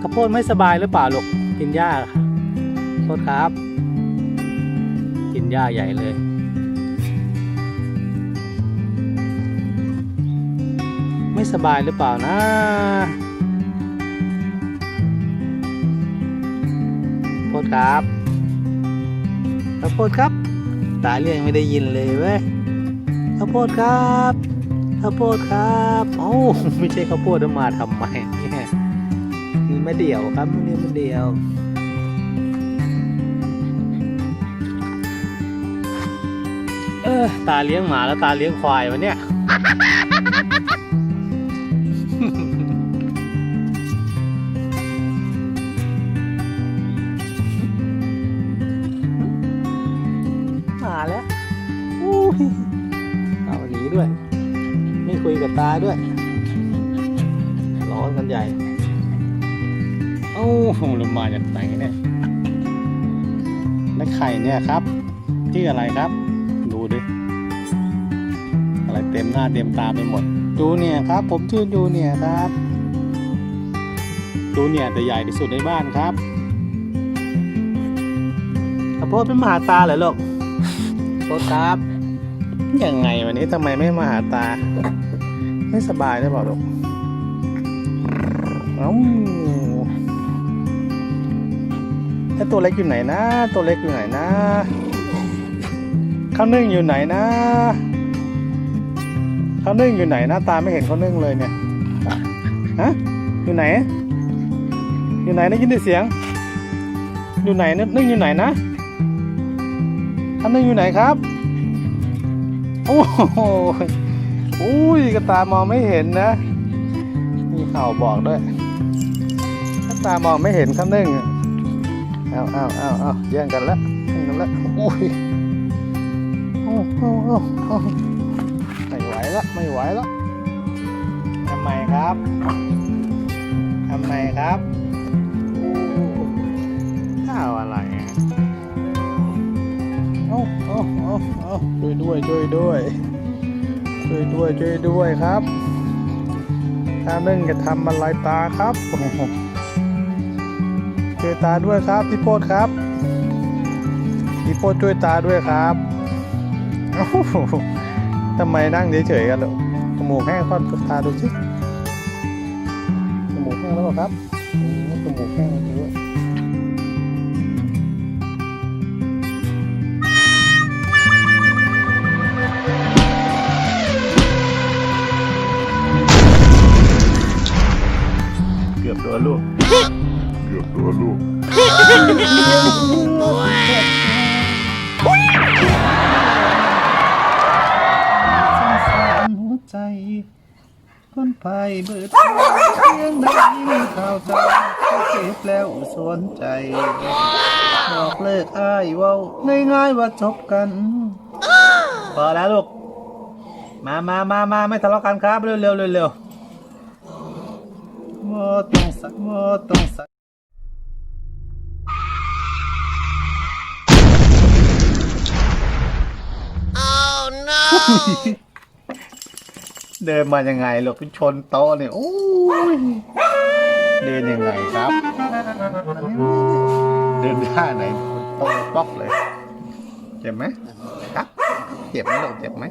ข้าวโพดไม่สบายหรือเปล่าลูกกินหญ้าโทษครับ กินหญ้าใหญ่เลย ไม่สบายหรือเปล่านะโทษครับข้าวโพดครับตาเรียงไม่ได้ยินเลยเว้ยข้าวโพดครับข้าวโพดครับโอ้าไม่ใช่ข้าวโพดมาทำไมเนี่ย นี่มาเดี่ยวครับนี่มาเดี่ยวเออตาเลี้ยงหมาแล้วตาเลี้ยงควายวะเนี่ยมาแล้วอู้ยเอาหนีด้วย ไม่คุยกับตาด้วย ร้อนกันใหญ่ อ้ลงมาจากไหนเนี่ยแล้วไข่เนี่ยครับชื่ออะไรครับ ดูดิ อะไรเต็มหน้าเต็มตาไปหมด ดูเนี่ยครับ ผมชื่อดูเนี่ยครับ ดูเนี่ยแต่ใหญ่ที่สุดในบ้านครับข้าวโพดเป็นมหาตาเหรอลูกโทษครับ ยังไงวันนี้ทำไมไม่มาหาตา ไม่สบายได้เปล่าลูกเอ้า ตัวเล็กอยู่ไหนนะ ตัวเล็กอยู่ไหนนะ ข้าวนึ่งอยู่ไหนนะ ข้าวนึ่งอยู่ไหนหน้าตาไม่เห็นข้าวนึ่งเลยเนี่ยฮะอยู่ไหน อยู่ไหนได้ยินแต่เสียง อยู่ไหนนึกนึ่งอยู่ไหนนะท่านนึงอยู่ไหนครับโอ้โหอุ้ยกระตามองไม่เห็นนะ มีข่าวบอกด้วยกระตามองไม่เห็นข้างนึ่ง เอาเอาเอาเอาแย่งกันละแย่งกันละอุ้ยโอ้โหโอ้โหไม่ไหวละไม่ไหวละทำไมครับทำไมครับข้าวอะไรอะเอาเอาเอาเอาช่วยด้วยช่วยด้วยช่วยด้วยช่วยด้วยครับถ้านึ่งจะทำอะไรตาครับโอ้ ช่วยตาด้วยครับพี่โพดครับพี่โพดช่วยตาด้วยครับทำไมนั่งเฉยๆกันล่ะจมูกแห้งค่อนตาดูสิจมูกแห้งแล้วครับอืมจมูกแห้งด้วยเกือบโดนลูก กือบตัวลูกสงสารหัวใจคนไปเบิดเพียงได้ยินข่าวใจเจ็บแล้วสนใจ บอกเลิกอ้ายเว้าง่ายๆว่าจบกันพอแล้วลูก มามามามาไม่ทะเลาะกันครับ เร็วเร็วเร็วเร็วโมต้องสักโมต้องสัก เดินมายังไงลูกไปชนโต๊ะเนี่ยโอ้ยเดินยังไงครับ เดินท่าไหนโต๊ะป๊อกเลย เจ็บไหมครับ เจ็บไหมลูกเจ็บไหม